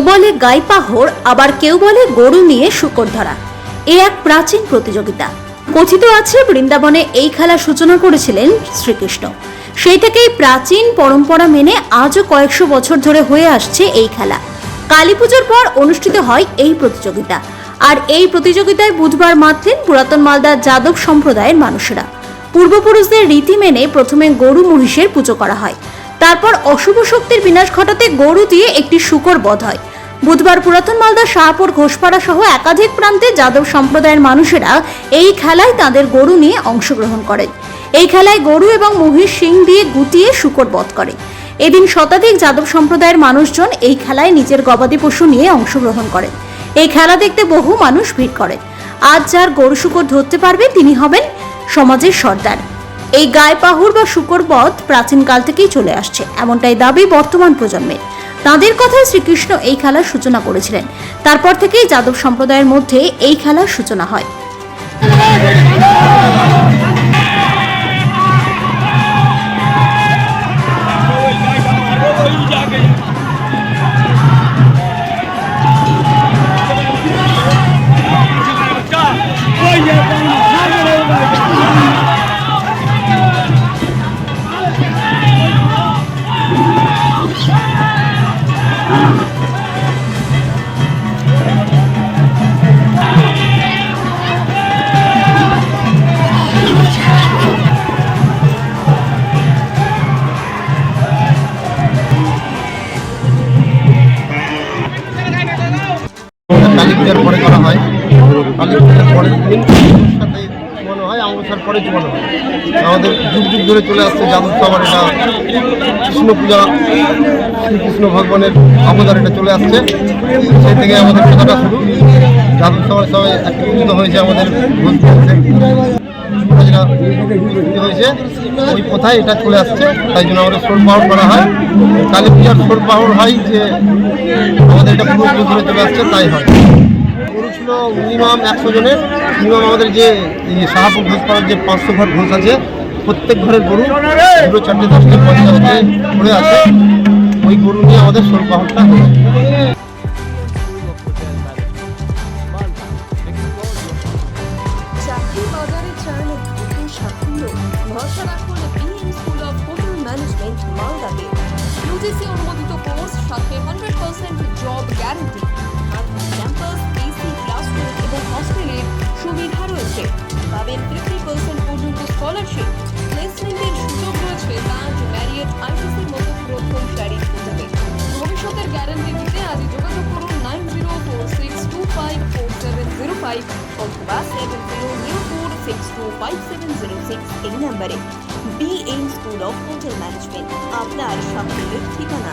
বলে গাইপাহর আবার কেউ বলে গরু নিয়ে শুকর ধরা এ এক প্রাচীন প্রতিযোগিতা। কথিত আছে, বৃন্দাবনে এই খেলার সূচনা করেছিলেন শ্রীকৃষ্ণ। সেই থেকেই প্রাচীন পরম্পরা মেনে আজও কয়েকশো বছর ধরে হয়ে আসছে এই খেলা। কালী পুজোর পর অনুষ্ঠিত হয় এই প্রতিযোগিতা। আর এই প্রতিযোগিতায় বুধবার মাতলেন পুরাতন মালদার যাদব সম্প্রদায়ের মানুষেরা। পূর্বপুরুষদের রীতি মেনে প্রথমে গরু মহিষের পুজো করা হয়। তারপর অশুভ শক্তির বিনাশ ঘটাতে গরু দিয়ে একটি শুকর বধ হয়। বুধবার পুরাতন মালদা শাহপুর, ঘোষপাড়া সহ একাধিক প্রান্তে যাদব সম্প্রদায়ের মানুষেরা এই খেলায় তাদের গরু নিয়ে অংশগ্রহণ করেন। এই খেলায় গরু এবং মহিষ শিং দিয়ে গুটিয়ে শুকর বধ করে। এদিন শতাধিক যাদব সম্প্রদায়ের মানুষজন এই খেলায় নিজের গবাদি পশু নিয়ে অংশগ্রহণ করেন। এই খেলা দেখতে বহু মানুষ ভিড় করেন। আজ যার গরু শুকর ধরতে পারবে তিনি হবেন সমাজের সর্দার। এই গায়ে পাহুর বা শুকর বধ প্রাচীনকাল থেকেই চলে আসছে, এমনটাই দাবি বর্তমান প্রজন্মের তাঁদের কথায় শ্রীকৃষ্ণ এই খেলার সূচনা করেছিলেন। তারপর থেকেই যাদব সম্প্রদায়ের মধ্যে এই খেলার সূচনা হয়। পূজার পরে করা হয়। কালী পূজার দিন সাথে মনে হয় আমাবস্যার পরে জীবন হয়। আমাদের যুগ যুগ ধরে চলে আসছে যাদব সবার এটা কৃষ্ণ পূজা, শ্রীকৃষ্ণ ভগবানের অবদার এটা চলে আসছে। সেই থেকে আমাদের কথাটা শুরু। যাদব সবার সবাই একত্রিত হয়েছে আমাদের হয়েছে। ওই কোথায় এটা চলে আসছে। তাই জন্য আমাদের সোল পাহর করা হয়। কালী পূজার সোল পাহর হয় যে আমাদের এটা পুরো ধরে চলে আসছে, তাই হয়। ছিল মিনিমাম একশো জনের। মিনিমাম আমাদের যে শাহাপুর ঘোষ পাড়ার যে পাঁচশো ঘর ঘোষ আছে, প্রত্যেক ঘরের গরু দুটো, চারটে, দশটা, পঞ্চাশ করে আছে। ওই গরু নিয়ে আমাদের সোল পাহরটা হয় চাকরি বাজারে চান দ্রুত সাফল্য, ভরসা রাখুন BM school of hotel management মালদাতে। ইউজিসি অনুমোদিত কোর্স সাথে hundred percent job guarantee scholarship প্লেসমেন্টের সুযোগ রয়েছে তাজ ম্যারিয়েট আইটিসির মতো প্রথম সারির হোটেলে ভবিষ্যতের গ্যারান্টি দিতে আজই যোগাযোগ করুন nine zero four six two five four seven zero five অথবা seven zero zero four six two five seven zero six এই নাম্বারে। B M school of hotel management আপনার সাফল্যের ঠিকানা।